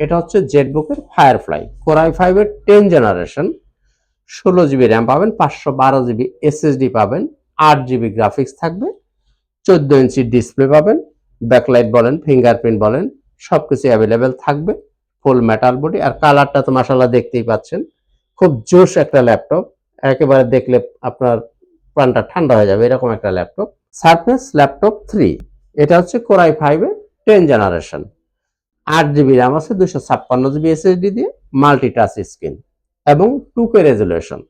এটা হচ্ছে জেটবুকের ফায়ারফ্লাই কোরাই ফাইভের টেন জেনারেশন ষোলো জিবি র্যাম পাবেন, পাঁচশো বারো জিবি এসএসডি পাবেন, আট জিবি গ্রাফিক্স থাকবে, চোদ্দ ইঞ্চি ডিসপ্লে পাবেন ব্যাকলাইট বলেন ফিঙ্গারপ্রিন্ট বলেন সব সবকিছু অ্যাভেলেবেল থাকবে ফুল মেটাল বডি আর কালারটা তো মাসাল্লাহ দেখতেই পাচ্ছেন, খুব জোশ একটা ল্যাপটপ একেবারে দেখলে আপনার প্রাণটা ঠান্ডা হয়ে যাবে এরকম একটা ল্যাপটপ সারফেস ল্যাপটপ থ্রি এটা হচ্ছে কোরাই ফাইভের টেন জেনারেশন আট জিবি র্যাম আছে দুশো ছাপ্পান্ন জিবি এসএসডি দিয়ে মাল্টি টাচ স্ক্রিন এবং টু কে রেজুলেশন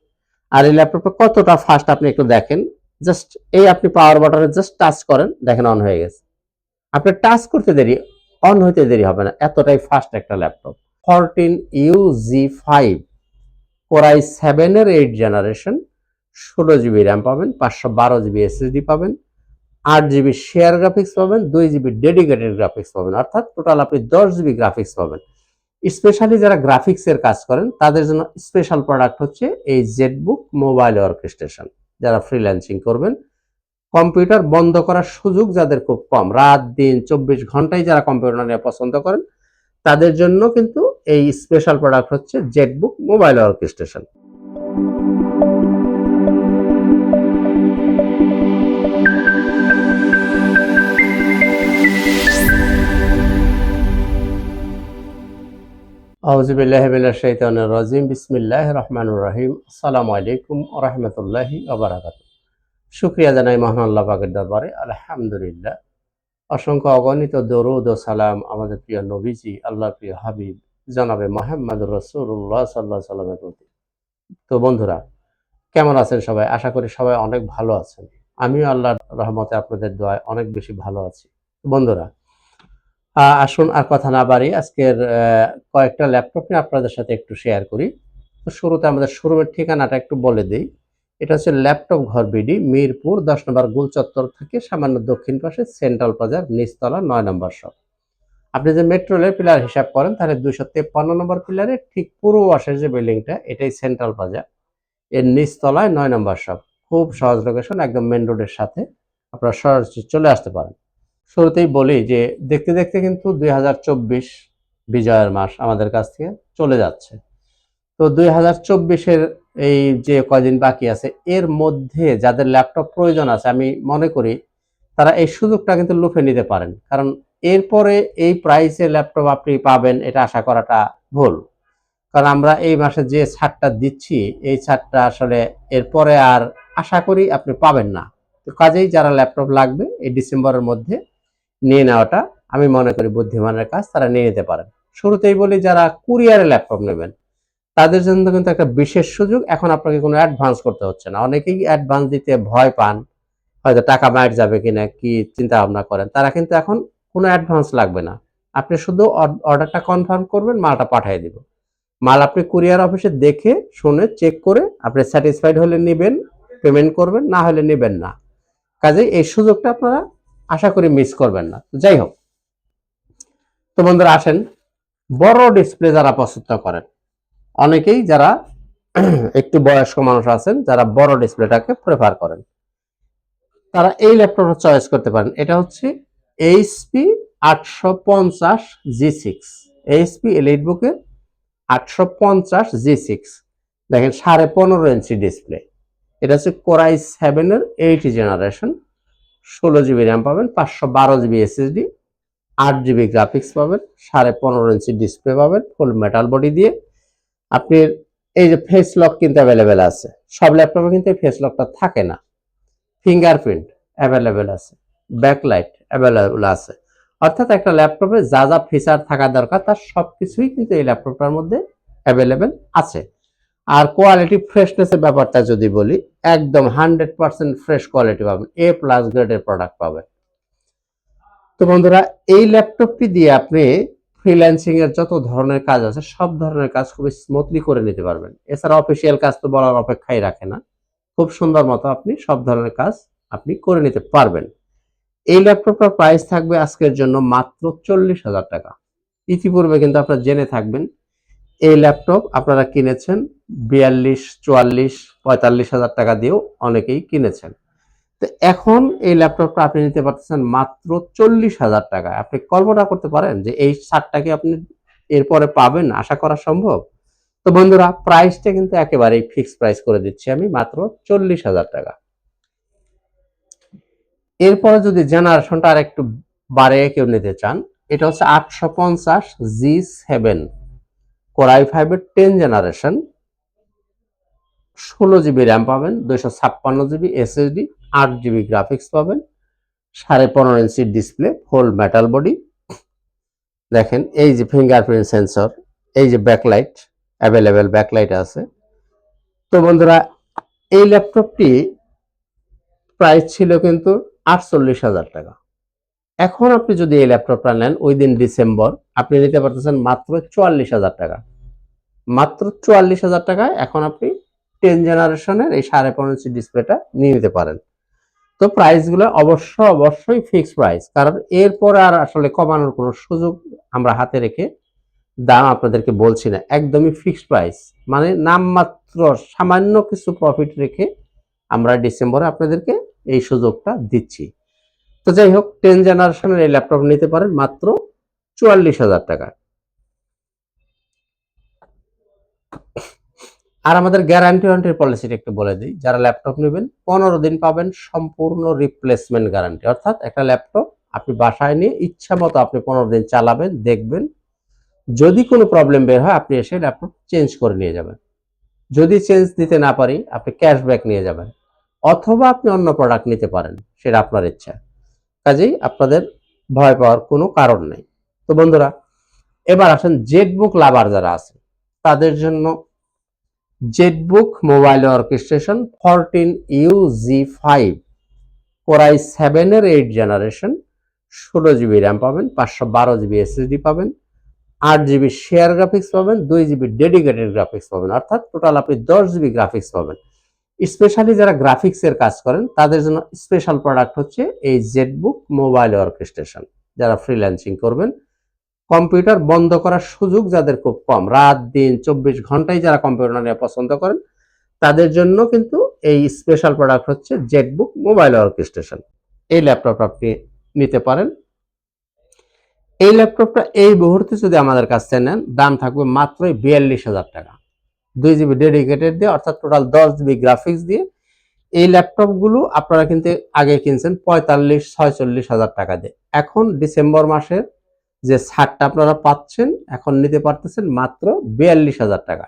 আর এই ল্যাপটপটা কতটা ফাস্ট আপনি একটু দেখেন জাস্ট এই আপনি পাওয়ার বাটনে জাস্ট টাচ করেন, দেখেন অন হয়ে গেছে। আপনি টাচ করতে দেরি অন হইতে দেরি হবে না, এতটাই ফাস্ট একটা laptop fourteen U G five core i সেভেনের এইট জেনারেশন ষোলো জিবি র্যাম পাবেন, পাঁচশো বারো জিবি এসএসডি পাবেন আট জিবি শেয়ার গ্রাফিক্স পাবেন, দুই জিবি ডেডিকেটেড গ্রাফিক্স পাবেন, অর্থাৎ টোটাল আপনি দশ জিবি গ্রাফিক্স পাবেন। স্পেশালি যারা গ্রাফিক্সের কাজ করেন, তাদের জন্য স্পেশাল প্রোডাক্ট হচ্ছে এই জেটবুক মোবাইল অর্কেস্ট্রেশন যারা ফ্রিল্যান্সিং করবেন কম্পিউটার বন্ধ করার সুযোগ যাদের খুব কম, রাত, দিন, চব্বিশ ঘন্টায় যারা কম্পিউটার নিয়ে পছন্দ করেন, তাদের জন্য কিন্তু এই স্পেশাল প্রোডাক্ট হচ্ছে জেটবুক মোবাইল অর্কেস্ট্রেশন আউজুবিল্লাহ মিনাশ শাইতানির রাজিম। বিসমিল্লাহির রহমানির রহিম। আসসালামু আলাইকুম রাহমাতুল্লাহি ওয়া বারাকাতুহু। শুকরিয়া জানাই মহান আল্লাহ পাকের দরবারে। আলহামদুলিল্লাহ। অসংখ্য অগণিত দরুদ ও সালাম আমাদের প্রিয় নবীজি, আল্লাহর প্রিয় হাবিব, জনাবে মোহাম্মদ রসুল্লাহ সাল্লাহ সাল্লামের প্রতি। তো বন্ধুরা, কেমন আছেন সবাই? আশা করি সবাই অনেক ভালো আছেন। আমিও আল্লাহর রহমতে আপনাদের দোয়ায় অনেক বেশি ভালো আছি। বন্ধুরা আসুন আর কথা না বাড়ি আজকের কয়েকটা ল্যাপটপ নিয়ে আপনাদের সাথে একটু শেয়ার করি। তো শুরুতে আমাদের শোরুমের ঠিকানাটা একটু বলে দিই। এটা হচ্ছে ল্যাপটপ ঘর বিডি, মিরপুর, দশ নম্বর গোল চত্বর থেকে সামান্য দক্ষিণ পাশে সেন্ট্রাল বাজার নিচতলা নয় নম্বর শপ আপনি যে মেট্রো রেলের পিলার হিসাব করেন, তাহলে দুইশো তেপ্পান্ন নম্বর পিলারে ঠিক পুরো পাশের যে বিল্ডিংটা এটাই সেন্ট্রাল বাজার এর নিচতলায় নয় নম্বর শপ খুব সহজ লোকেশন একদম মেন রোডের সাথে আপনারা সরাসরি চলে আসতে পারেন। শুরুতেই বলি যে দেখতে দেখতে কিন্তু দুই হাজার চব্বিশ বিজয়ের মাস আমাদের কাছ থেকে চলে যাচ্ছে। তো দুই চব্বিশের এই যে কয়দিন বাকি আছে, এর মধ্যে যাদের ল্যাপটপ প্রয়োজন আছে, আমি মনে করি তারা এই সুযোগটা কিন্তু লুফে নিতে পারেন। কারণ এরপরে এই প্রাইসে ল্যাপটপ আপনি পাবেন, এটা আশা করাটা ভুল। কারণ আমরা এই মাসে যে ছাড়টা দিচ্ছি, এই ছাড়টা আসলে এরপরে আর আশা করি আপনি পাবেন না। তো কাজেই যারা ল্যাপটপ লাগবে, এই ডিসেম্বরের মধ্যে নিয়ে নেওয়াটা আমি মনে করি বুদ্ধিমানের কাজ, তারা নিয়ে নিতে পারেন। শুরুতেই বলি, যারা কুরিয়ারে ল্যাপটপ নেবেন, তাদের জন্য কিন্তু একটা বিশেষ সুযোগ, এখন আপনাকে কোনো অ্যাডভান্স করতে হচ্ছে না। অনেকেই অ্যাডভান্স দিতে ভয় পান, হয়তো টাকা মার যাবে কিনা, কি চিন্তা ভাবনা করেন, তারা কিন্তু এখন কোনো অ্যাডভান্স লাগবে না। আপনি শুধু অর্ডারটা কনফার্ম করবেন, মালটা পাঠিয়ে দিব। মাল আপনি কুরিয়ার অফিসে দেখে, শুনে, চেক করে, আপনি স্যাটিসফাইড হলে নেবেন, পেমেন্ট করবেন, না হলে নেবেন না। কাজেই এই সুযোগটা আপনারা আশা করি মিস করবেন না। যাই হোক। তো বন্ধুরা, আসেন। বড় ডিসপ্লে যারা পছন্দ করেন। অনেকেই যারা একটু বয়স্ক মানুষ আছেন, যারা বড় ডিসপ্লেটাকে প্রেফার করেন। তারা এই ল্যাপটপটা চয়েস করতে পারেন। এটা হচ্ছে এইচপি আটশো পঞ্চাশ জি সিক্স এইচপি এলিট বুকের আটশো পঞ্চাশ জি সিক্স দেখেন, সাড়ে পনেরো ইঞ্চি ডিসপ্লে এটা হচ্ছে কোরাই সেভেনের এইট জেনারেশন ষোলো জিবি র্যাম পাবেন, পাঁচশো বারো জিবি এসএসডি আট জিবি গ্রাফিক্স পাবেন, সাড়ে পনেরো ইঞ্চি ডিসপ্লে পাবেন ফুল মেটাল বডি দিয়ে। আপনি এই যে ফেস লক কিন্তু অ্যাভেলেবেল আছে। সব ল্যাপটপে কিন্তু এই ফেস লকটা থাকে না। ফিঙ্গারপ্রিন্ট অ্যাভেলেবেল আছে। ব্যাকলাইট অ্যাভেলেবেল আছে। অর্থাৎ একটা ল্যাপটপে যা যা ফিচার থাকা দরকার, তার সব কিছুই কিন্তু এই ল্যাপটপটার মধ্যে অ্যাভেলেবেল আছে। আর কোয়ালিটি ফ্রেশনেসের ব্যাপারটা যদি বলি একদম হান্ড্রেড পার্সেন্ট ফ্রেশ কোয়ালিটি পাবেন। এ প্লাস গ্রেডের প্রোডাক্ট পাবেন। তো বন্ধুরা, এই ল্যাপটপটি দিয়ে আপনি ফ্রিল্যান্সিং এর যত ধরনের কাজ আছে, সব ধরনের কাজ খুবই স্মুথলি করে নিতে পারবেন। এছাড়া অফিসিয়াল কাজ তো বলার অপেক্ষাই রাখে না। খুব সুন্দর মতো আপনি সব ধরনের কাজ আপনি করে নিতে পারবেন। এই ল্যাপটপটার প্রাইস থাকবে আজকের জন্য মাত্র চল্লিশ হাজার টাকা। ইতিপূর্বে কিন্তু আপনারা জেনে থাকবেন এই ল্যাপটপ আপনারা কিনেছেন বিয়াল্লিশ, চুয়াল্লিশ, পঁয়তাল্লিশ হাজার টাকা দিয়েও অনেকেই কিনেছেন। তো এখন এই ল্যাপটপটা আপনি নিতে পারতেছেন মাত্র চল্লিশ হাজার টাকায়। আপনি কল্পনা করতে পারেন যে এই শার্টটাকে আপনি এরপরে পাবেন? আশা করা সম্ভব। তো বন্ধুরা প্রাইসটা কিন্তু একেবারেই ফিক্স প্রাইস করে দিচ্ছি আমি, মাত্র চল্লিশ হাজার টাকা। এরপরে যদি জেনারেশনটা আর একটু বাড়িয়ে কেউ নিতে চান, এটা হচ্ছে আটশো পঞ্চাশ জি সেভেন কোরাই ফাইভের টেন জেনারেশন ষোলো জিবি র্যাম পাবেন, দুইশো ছাপ্পান্ন জিবি এসএসডি আট জিবি গ্রাফিক্স পাবেন, সাড়ে পনেরো ইঞ্চির ডিসপ্লে ফুল মেটাল বডি দেখেন, এই যে ফিঙ্গারপ্রিন্ট সেন্সর এই যে ব্যাকলাইট অ্যাভেলেবেল ব্যাকলাইট আছে। তো বন্ধুরা, এই ল্যাপটপটি প্রাইস ছিল কিন্তু আটচল্লিশ হাজার টাকা। এখন আপনি যদি এই ল্যাপটপটা নেন ওই দিন ডিসেম্বর, আপনি নিতে পারতেছেন মাত্র চুয়াল্লিশ হাজার টাকা। মাত্র চুয়াল্লিশ হাজার টাকায় এখন আপনি টেন জেনারেশনের এই সাড়ে পনেরো ইঞ্চি ডিসপ্লেটা নিয়ে নিতে পারেন। তো প্রাইসগুলো অবশ্য, অবশ্যই ফিক্সড প্রাইস কারণ এরপর আর আসলে কমানোর কোনো সুযোগ আমরা হাতে রেখে দাম আপনাদেরকে বলছি না, একদমই ফিক্সড প্রাইস মানে নামমাত্র সামান্য কিছু প্রফিট রেখে আমরা ডিসেম্বরে আপনাদেরকে এই সুযোগটা দিচ্ছি। তো যাই হোক টেন জেনারেশনের এই ল্যাপটপ নিতে পারেন মাত্র চুয়াল্লিশ হাজার টাকা। আর আমাদের গ্যারান্টি ওয়ারেন্টির পলিসিটা একটু বলে দিই, যারা ল্যাপটপ নেবেন, পনেরো দিন পাবেন সম্পূর্ণ রিপ্লেসমেন্ট গ্যারান্টি অর্থাৎ একটা ল্যাপটপ আপনি বাসায় নিয়ে ইচ্ছা মতো আপনি পনেরো দিন চালাবেন, দেখবেন, যদি কোনো প্রবলেম বের হয়, আপনি এসে ল্যাপটপ চেঞ্জ করে নিয়ে যাবেন। যদি চেঞ্জ দিতে না পারি, আপনি ক্যাশব্যাক নিয়ে যাবেন। অথবা আপনি অন্য প্রোডাক্ট নিতে পারেন, সেটা আপনার ইচ্ছা। কাজেই আপনাদের ভয় পাওয়ার কোনো কারণ নেই। তো বন্ধুরা, এবার আসেন জেটবুক লাভার যারা আছে তাদের জন্য Jetbook mobile orchestration fourteen U G five core i সেভেনের এইট জেনারেশন ষোলো জিবি র্যাম পাবেন, পাঁচশো বারো জিবি এসএসডি পাবেন, আট জিবি শেয়ার গ্রাফিক্স পাবেন, দুই জিবি ডেডিকেটেড গ্রাফিক্স পাবেন। অর্থাৎ টোটাল আপনি দশ জিবি গ্রাফিক্স পাবেন। স্পেশালি যারা গ্রাফিক্সের কাজ করেন, তাদের জন্য স্পেশাল প্রোডাক্ট হচ্ছে এই জেটবুক মোবাইল অর্কেস্ট্রেশন যারা ফ্রিল্যান্সিং করবেন কম্পিউটার বন্ধ করার সুযোগ যাদের খুব কম, রাত, দিন, চব্বিশ ঘন্টায় যারা কম্পিউটার নিয়ে পছন্দ করেন, তাদের জন্য কিন্তু এই স্পেশাল প্রোডাক্ট হচ্ছে জেটবুক মোবাইল অর্কেস্ট্রেশন এই ল্যাপটপ আপনি নিতে পারেন। এই ল্যাপটপটা এই মুহূর্তে যদি আমাদের কাছ নেন, দাম থাকবে মাত্রই বিয়াল্লিশ হাজার টাকা। দুই জিবি ডেডিকেটেড দিয়ে, অর্থাৎ টোটাল দশ জিবি গ্রাফিক্স দিয়ে, এই ল্যাপটপগুলো আপনারা কিন্তু আগে কিনছেন পঁয়তাল্লিশ, ছয়চল্লিশ হাজার টাকা দিয়ে। এখন ডিসেম্বর মাসের যে ছাড়টা আপনারা পাচ্ছেন, এখন নিতে পারতেছেন মাত্র বিয়াল্লিশ হাজার টাকা।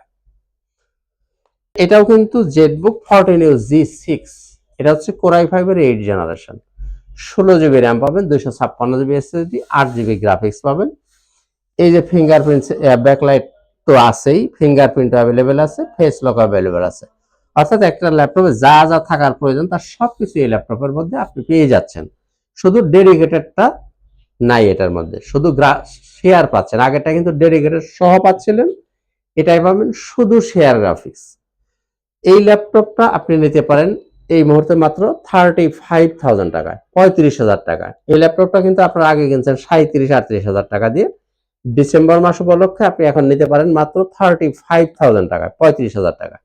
এটাও কিন্তু Jetbook fourteen U G six এটা হচ্ছে কোরাই ফাইভের এইট জেনারেশন ষোলো জিবি র্যাম পাবেন, দুইশো ছাপ্পান্ন জিবি এসএসডি আট জিবি গ্রাফিক্স পাবেন। এই যে ফিঙ্গারপ্রিন্ট ব্যাকলাইট তো আছেই ফিঙ্গারপ্রিন্ট অ্যাভেলেবেল আছে ফেস লক অ্যাভেলেবেল আছে। অর্থাৎ একটা ল্যাপটপে যা যা থাকার প্রয়োজন, তার সবকিছু এই ল্যাপটপের মধ্যে আপনি পেয়ে যাচ্ছেন। শুধু ডেডিকেটেডটা নাই এটার মধ্যে। শুধু শেয়ার পাচ্ছেন। আগেরটা কিন্তু ডেডিকেটেড সহ পাচ্ছিলেন। এটাই পাবেন শুধু শেয়ার গ্রাফিক্স এই ল্যাপটপটা আপনি নিতে পারেন এই মুহূর্তে মাত্র থার্টি ফাইভ থাউজেন্ড টাকায়, পঁয়ত্রিশ হাজার টাকায়। এই ল্যাপটপটা কিন্তু আপনার আগে কিনছেন সাঁত্রিশ আটত্রিশ হাজার টাকা দিয়ে। ডিসেম্বর মাস উপলক্ষে আপনি এখন নিতে পারেন মাত্র থার্টি ফাইভ থাউজেন্ড টাকায় পঁয়ত্রিশ হাজার টাকা।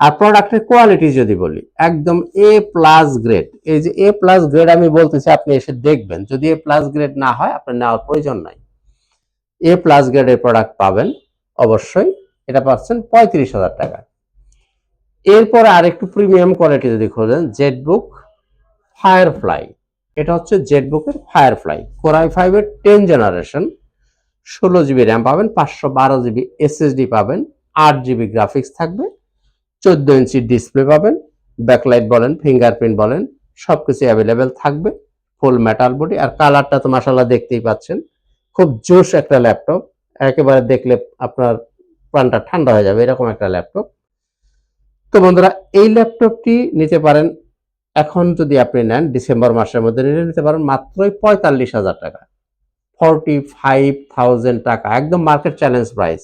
আর প্রোডাক্টের কোয়ালিটি যদি বলি, একদম এ প্লাস গ্রেড এই যে এ প্লাস গ্রেড আমি বলতেছি, আপনি এসে দেখবেন, যদি এ প্লাস গ্রেড না হয়, আপনার নেওয়ার প্রয়োজন নাই। এ প্লাস গ্রেডের প্রোডাক্ট পাবেন, অবশ্যই এটা পাচ্ছেন পঁয়ত্রিশ হাজার টাকা। এরপরে আরেকটু প্রিমিয়াম কোয়ালিটি যদি খোঁজেন জেড জেটবুক ফায়ারফ্লাই এটা হচ্ছে জেড জেটবুকের ফায়ারফ্লাই কোরাই ফাইভের টেন জেনারেশন ষোলো জিবি র্যাম পাবেন, পাঁচশো বারো জিবি এসএসডি পাবেন, আট জিবি গ্রাফিক্স থাকবে, চোদ্দ ইঞ্চি ডিসপ্লে পাবেন ব্যাকলাইট বলেন ফিঙ্গারপ্রিন্ট বলেন, সবকিছু অ্যাভেলেবেল থাকবে ফুল মেটাল বডি আর কালারটা তো মাসাল্লাহ দেখতেই পাচ্ছেন, খুব জোশ একটা ল্যাপটপ একেবারে দেখলে আপনার প্রাণটা ঠান্ডা হয়ে যাবে, এরকম একটা ল্যাপটপ তো বন্ধুরা, এই ল্যাপটপটি নিতে পারেন, এখন যদি আপনি নেন, ডিসেম্বর মাসের মধ্যে নিতে পারেন মাত্রই পঁয়তাল্লিশ হাজার টাকা। ফর্টি ফাইভ থাউজেন্ড টাকা, একদম মার্কেট চ্যালেঞ্জ প্রাইস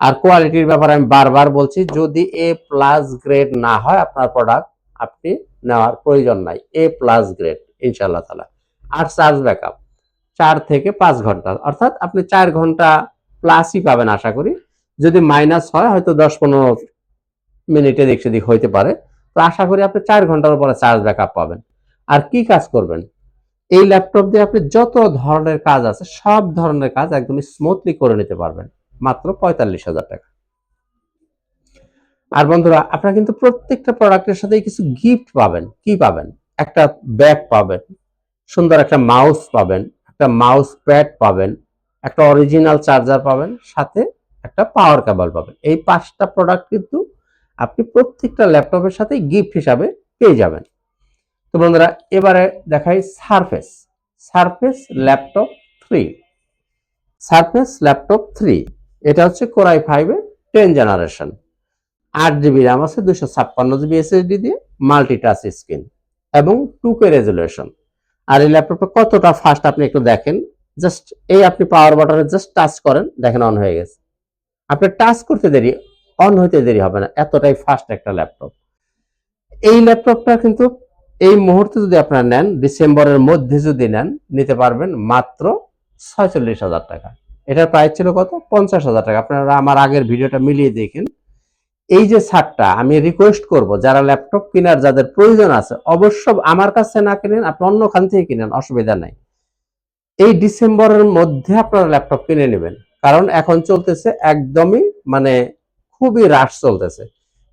আর কোয়ালিটির ব্যাপারে আমি বারবার বলছি, যদি এ প্লাস গ্রেড না হয় আপনার প্রোডাক্ট আপনি নেওয়ার প্রয়োজন নাই। এ প্লাস গ্রেড ইনশাল্লাহ তালা আর চার্জ ব্যাকআপ চার থেকে পাঁচ ঘণ্টা। অর্থাৎ আপনি চার ঘণ্টা প্লাসই পাবেন আশা করি। যদি মাইনাস হয়, হয়তো দশ পনেরো মিনিটে দিক সেদিক হইতে পারে। তো আশা করি আপনি চার ঘণ্টার উপরে চার্জ ব্যাকআপ পাবেন। আর কি কাজ করবেন? এই ল্যাপটপ দিয়ে আপনি যত ধরনের কাজ আছে, সব ধরনের কাজ একদম স্মুথলি করে নিতে পারবেন। মাত্র পঁয়তাল্লিশ হাজার টাকা। আর বন্ধুরা, আপনারা কিন্তু প্রত্যেকটা প্রোডাক্টের সাথে কিছু গিফট পাবেন। কি পাবেন? একটা ব্যাগ পাবেন, সুন্দর একটা মাউস পাবেন, একটা মাউস প্যাড পাবেন, একটা অরিজিনাল চার্জার পাবেন, সাথে একটা পাওয়ার কেবল পাবেন। এই পাঁচটা প্রোডাক্ট কিন্তু আপনি প্রত্যেকটা ল্যাপটপের সাথে গিফট হিসাবে পেয়ে যাবেন। তো বন্ধুরা, এবারে দেখাই surface surface laptop three surface laptop three এটা হচ্ছে কোরাই ফাইভের টেন জেনারেশন আট জিবি র্যাম আছে দুশো ছাপ্পান্ন জিবি এসএসডি দিয়ে মাল্টি টাচ স্ক্রিন এবং টু কে রেজুলেশন আর এই ল্যাপটপটা কতটা ফাস্ট আপনি একটু দেখেন। জাস্ট এই আপনি পাওয়ার বাটনে জাস্ট টাচ করেন, দেখেন অন হয়ে গেছে। আপনি টাচ করতে দেরি অন হইতে দেরি হবে না। এতটাই ফাস্ট একটা ল্যাপটপ এই ল্যাপটপটা কিন্তু এই মুহূর্তে যদি আপনারা নেন, ডিসেম্বরের মধ্যে যদি নেন, নিতে পারবেন মাত্র ছয়চল্লিশ হাজার টাকা। এটার প্রাইস ছিল কত? পঞ্চাশ হাজার টাকা। আপনারা আমার আগের ভিডিওটা মিলিয়ে দেখেন। এই যে ছাড়টা আমি রিকোয়েস্ট করব, যারা ল্যাপটপ কেনার যাদের প্রয়োজন আছে, অবশ্য আমার কাছে না কিনেন, আপনি অন্য খান থেকে কিনেন, অসুবিধা নাই। এই ডিসেম্বরের মধ্যে আপনারা ল্যাপটপ কিনে নেবেন। কারণ এখন চলতেছে একদমই মানে খুবই হ্রাস চলতেছে।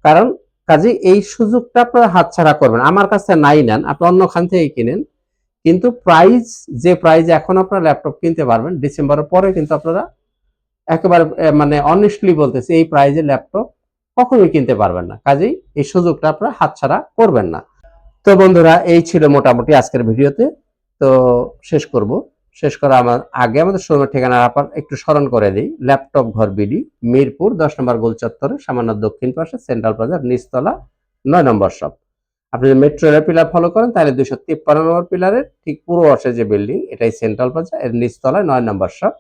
কারণ কাজে, এই সুযোগটা আপনারা হাতছাড়া করবেন। আমার কাছে নাই নেন, আপনি অন্যখান থেকে কিনেন। কিন্তু প্রাইস যে প্রাইজে এখন আপনারা ল্যাপটপ কিনতে পারবেন ডিসেম্বরের পরে কিন্তু আপনারা একেবারে মানে অনেস্টলি বলতেছি, এই প্রাইজে ল্যাপটপ কখনোই কিনতে পারবেন না। কাজেই এই সুযোগটা আপনারা হাতছাড়া করবেন না। তো বন্ধুরা, এই ছিল মোটামুটি আজকের ভিডিওতে। তো শেষ করব। শেষ করা আমার আগে আমাদের শোরুমের ঠিকানা আপনার একটু স্মরণ করে দিই। ল্যাপটপ ঘর বিডি, মিরপুর, দশ নম্বর গোল চত্বরে, সামান্য দক্ষিণ পাশে, সেন্ট্রাল প্লাজার নিচতলা, নয় নম্বর শপ। আপনি যদি মেট্রো পিলার ফলো করেন, তাহলে দুশো তিপ্পান্ন নম্বর পিলারের ঠিক পুরো অর্শে যে বিল্ডিং এটাই সেন্ট্রাল প্লাজা এর নিচতলায় নয় নম্বর শপ।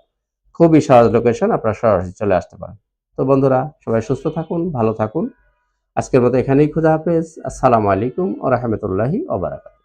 খুবই সহজ লোকেশন আপনারা সরাসরি চলে আসতে পারেন। তো বন্ধুরা, সবাই সুস্থ থাকুন, ভালো থাকুন। আজকের মতো এখানেই খুদা হাফেজ। আসসালামু আলাইকুম ও রহমতুল্লাহি ওবারাকাত